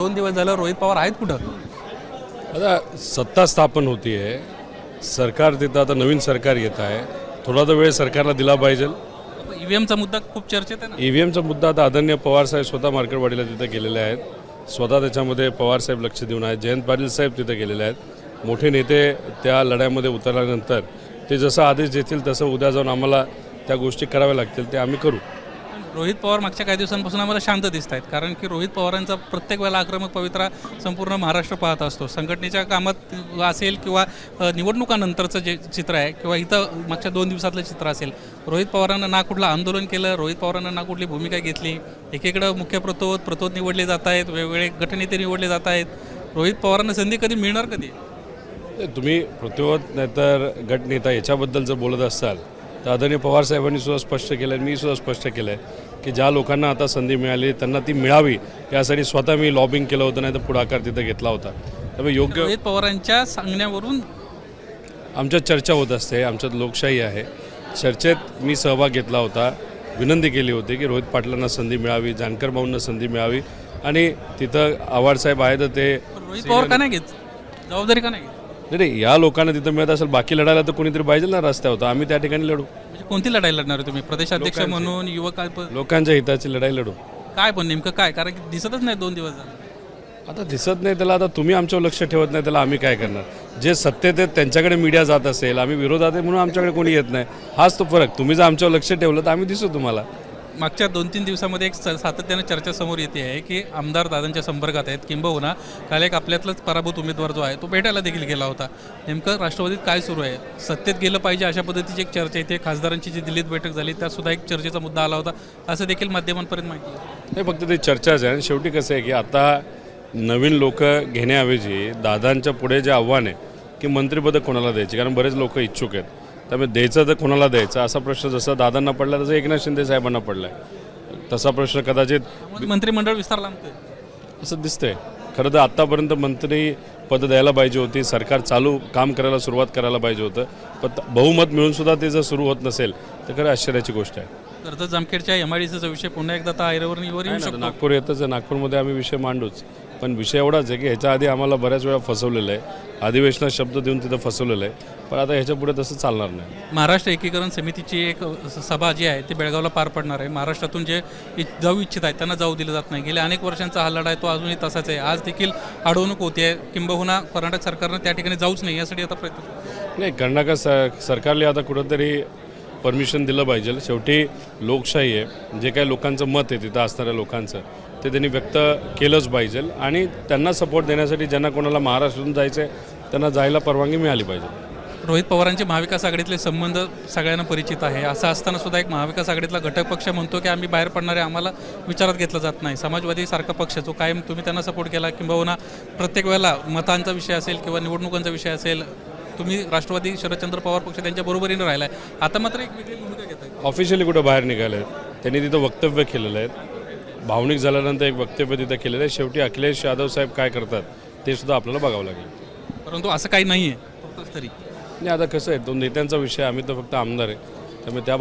दोन दिवस झालं रोहित पवार आहेत कुठं? आता सत्ता स्थापन होती आहे सरकार तिथं आता नवीन सरकार येत आहे. थोडा तर वेळ सरकारला दिला पाहिजे. ईव्हीएमचा मुद्दा खूप चर्चेत आहे ना? ई व्ही एमचा मुद्दा आता आदरणीय पवारसाहेब स्वतः मार्केटवाडीला तिथं गेलेले आहेत. स्वतः त्याच्यामध्ये पवारसाहेब लक्ष देऊन आहेत. जयंत पाटील साहेब तिथं गेलेले आहेत. मोठे नेते त्या लढ्यामध्ये उतरल्यानंतर ते जसं आदेश देतील तसं उद्या जाऊन आम्हाला त्या गोष्टी कराव्या लागतील ते आम्ही करू. रोहित पवार मागच्या काही दिवसांपासून आम्हाला शांत दिसत आहेत. कारण की रोहित पवारांचा प्रत्येक वेळेला आक्रमक पवित्रा संपूर्ण महाराष्ट्र पाहत असतो. संघटनेच्या कामात असेल किंवा निवडणुकानंतरचं जे चित्र आहे किंवा इथं मागच्या दोन दिवसातलं चित्र असेल रोहित पवारांना ना कुठलं आंदोलन केलं रोहित पवारांना ना कुठली भूमिका घेतली एकीकडं मुख्य प्रतोद प्रतोद निवडले जात आहेत वेगवेगळे गटनेते निवडले जात आहेत. रोहित पवारांना संधी कधी मिळणार कधी? तुम्ही प्रतिवत नाहीतर गटनेता याच्याबद्दल जर बोलत असाल तर आदरणीय पवार साहेबांनी सुद्धा स्पष्ट केलं आहे मी सुद्धा स्पष्ट केलं आहे की ज्या लोकांना आता संधी मिळाली त्यांना ती मिळावी यासाठी स्वतः मी लॉबिंग केलं होतं नाही तर पुढाकार तिथं घेतला होता. त्यामुळे योग्य रोहित पवारांच्या सांगण्यावरून आमच्यात चर्चा होत असते आमच्यात लोकशाही आहे. चर्चेत मी सहभाग घेतला होता विनंती केली होती की रोहित पाटलांना संधी मिळावी जानकर भाऊंना संधी मिळावी आणि तिथं आव्हाडसाहेब आहे तर ते रोहित पवार का नाही घेत? जबाबदारी का नाही घेत? नाही या लोकांना तिथं मिळत असेल बाकी लढायला तर कोणीतरी पाहिजे ना रस्त्यावर आम्ही त्या ठिकाणी लढू. म्हणजे कोणती लढाई लढणार आहे तुम्ही? प्रदेशाध्यक्ष म्हणून युवक लोकांच्या हिताची लढाई लढू. काय पण नेमकं काय? कारण की दिसतच नाही दोन दिवस झाले. आता दिसत नाही त्याला आता तुम्ही आमच्यावर लक्ष ठेवत नाही त्याला आम्ही काय करणार? जे सत्तेत आहेत त्यांच्याकडे मीडिया जात असेल आम्ही विरोधात आहे म्हणून आमच्याकडे कोणी येत नाही. हाच तो फरक. तुम्ही जर आमच्यावर लक्ष ठेवलं तर आम्ही दिसू तुम्हाला. मागच्या दोन तीन दिवसामध्ये एक स- सातत्यानं चर्चा समोर येते आहे की आमदार दादांच्या संपर्कात आहेत किंबहुना काल एक आपल्यातलाच पराभूत उमेदवार जो आहे तो भेटायला देखील गेला होता. नेमकं राष्ट्रवादीत काय सुरू आहे? सत्तेत गेलं पाहिजे अशा पद्धतीची एक चर्चा इथे खासदारांची जी दिल्लीत बैठक झाली त्यासुद्धा एक चर्चेचा मुद्दा आला होता. असं देखील माध्यमांपर्यंत माहिती नाही फक्त ते चर्चाच आहे. आणि शेवटी कसं आहे की आता नवीन लोक घेण्याऐवजी दादांच्या पुढे जे आव्हान आहे की मंत्रिपद कोणाला द्यायची? कारण बरेच लोक इच्छुक आहेत. त्यामुळे द्यायचं तर कोणाला द्यायचं? असा प्रश्न जसा दादांना पडला तसा एकनाथ शिंदे साहेबांना पडला आहे तसा प्रश्न कदाचित मंत्रिमंडळ विस्तार लांबतोय असं दिसतंय. खरं तर आत्तापर्यंत मंत्री पद द्यायला पाहिजे होती. सरकार चालू काम करायला सुरुवात करायला पाहिजे होतं. पण बहुमत मिळून सुद्धा ते जर सुरू होत नसेल तर खरं आश्चर्याची गोष्ट आहे. कर्जत जामखेडच्या एम आय डी सीचा विषय पुन्हा एकदा आता आयरेवर येऊ नाही ना, शकतो. नागपूर येतच नागपूरमध्ये आम्ही विषय मांडूच. पण विषय एवढाच आहे की ह्याच्या आधी आम्हाला बऱ्याच वेळा फसवलेलं आहे. अधिवेशनात शब्द देऊन तिथं फसवलेलं आहे. पण आता ह्याच्या पुढे तसं चालणार नाही. महाराष्ट्र एकीकरण समितीची एक सभा जी आहे ती बेळगावला पार पडणार आहे. महाराष्ट्रातून जे जाऊ इच्छित आहेत त्यांना जाऊ दिलं जात नाही. गेल्या अनेक वर्षांचा हा लढा आहे तो अजूनही तसाच आहे. आज देखील अडवणूक होते आहे. किंबहुना कर्नाटक सरकारनं त्या ठिकाणी जाऊच नाही यासाठी आता प्रयत्न. नाही कर्नाटक स सरकारने आता कुठंतरी परमिशन दिलं पाहिजे. शेवटी लोकशाही आहे. जे काही लोकांचं मत आहे तिथं असणाऱ्या लोकांचं ते त्यांनी व्यक्त केलंच पाहिजे. आणि त्यांना सपोर्ट देण्यासाठी ज्यांना कोणाला महाराष्ट्रातून जायचं आहे त्यांना जायला परवानगी मिळाली पाहिजे. रोहित पवारांचे महाविकास आघाडीतले संबंध सगळ्यांना परिचित आहे. असं असताना सुद्धा एक महाविकास आघाडीतला घटक पक्ष म्हणतो की आम्ही बाहेर पडणारे आम्हाला विचारात घेतलं जात नाही. समाजवादी सारखा पक्ष जो कायम तुम्ही त्यांना सपोर्ट केला. किंबहुना प्रत्येक वेळेला मतांचा विषय असेल किंवा निवडणुकांचा विषय असेल तुम्ही राष्ट्रवादी शरदचंद्र पवार पक्ष त्यांच्या बरोबरीने राहिला आहे आता मात्र एक वेगळी भूमिका घेत आहे ऑफिशियली कुठं बाहेर निघाले आहेत त्यांनी तिथं वक्तव्य केलेलं आहे. भावनिक झाल्यानंतर एक वक्तव्य तिथं केलेलं आहे. शेवटी अखिलेश यादव साहेब काय करतात ते सुद्धा आपल्याला बघावं लागेल. परंतु असं काही नाही आहे तरी नाही आता कसं आहे तो नेत्यांचा विषय आम्ही तर फक्त आमदार आहे. त्यामुळे त्या